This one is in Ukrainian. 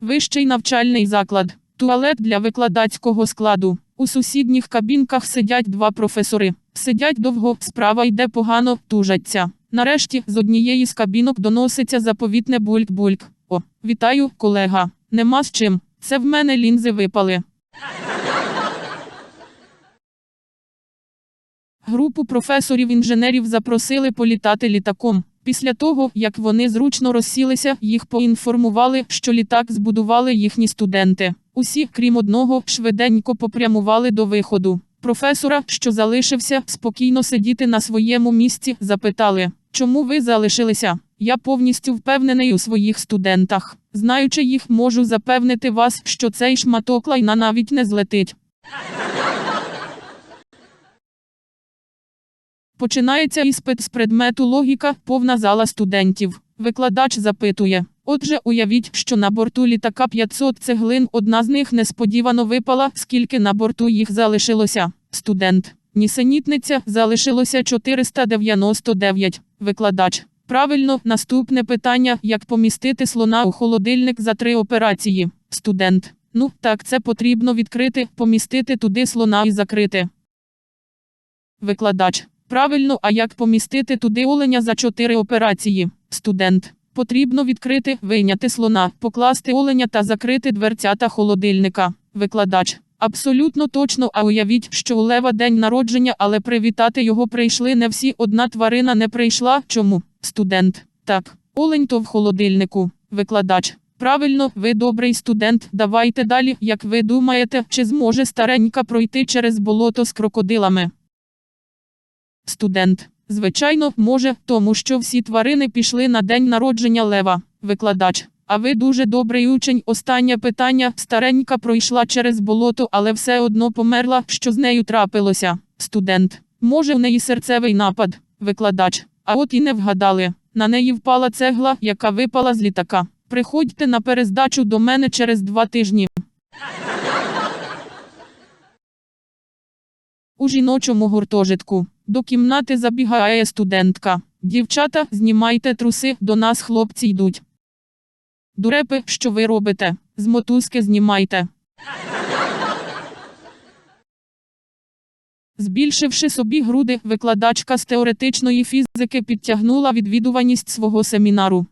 Вищий навчальний заклад. Туалет для викладацького складу. У сусідніх кабінках сидять два професори. Сидять довго, справа йде погано, тужаться. Нарешті з однієї з кабінок доноситься заповітне бульк-бульк. О, вітаю, колега. Нема з чим. Це в мене лінзи випали. Групу професорів-інженерів запросили політати літаком. Після того, як вони зручно розсілися, їх поінформували, що літак збудували їхні студенти. Усі, крім одного, швиденько попрямували до виходу. Професора, що залишився спокійно сидіти на своєму місці, запитали, чому ви залишилися? Я повністю впевнений у своїх студентах. Знаючи їх, можу запевнити вас, що цей шматок лайна навіть не злетить. Починається іспит з предмету логіка, повна зала студентів. Викладач запитує. Отже, уявіть, що на борту літака 500 цеглин, одна з них несподівано випала, скільки на борту їх залишилося. Студент. Нісенітниця залишилося 499. Викладач. Правильно, наступне питання, як помістити слона у холодильник за три операції. Студент. Ну, так, це потрібно відкрити, помістити туди слона і закрити. Викладач. Правильно, а як помістити туди оленя за чотири операції? Студент. Потрібно відкрити, вийняти слона, покласти оленя та закрити дверцята холодильника. Викладач. Абсолютно точно, а уявіть, що у лева день народження, але привітати його прийшли не всі, одна тварина не прийшла. Чому? Студент. Так, олень то в холодильнику. Викладач. Правильно, ви добрий студент. Давайте далі, як ви думаєте, чи зможе старенька пройти через болото з крокодилами? Студент. Звичайно, може, тому що всі тварини пішли на день народження лева. Викладач. А ви дуже добрий учень. Останнє питання. Старенька пройшла через болото, але все одно померла. Що з нею трапилося? Студент. Може, в неї серцевий напад. Викладач. А от і не вгадали. На неї впала цегла, яка випала з літака. Приходьте на перездачу до мене через два тижні. У жіночому гуртожитку. До кімнати забігає студентка. Дівчата, знімайте труси, до нас хлопці йдуть. Дурепи, що ви робите? З мотузки знімайте. Збільшивши собі груди, викладачка з теоретичної фізики підтягнула відвідуваність свого семінару.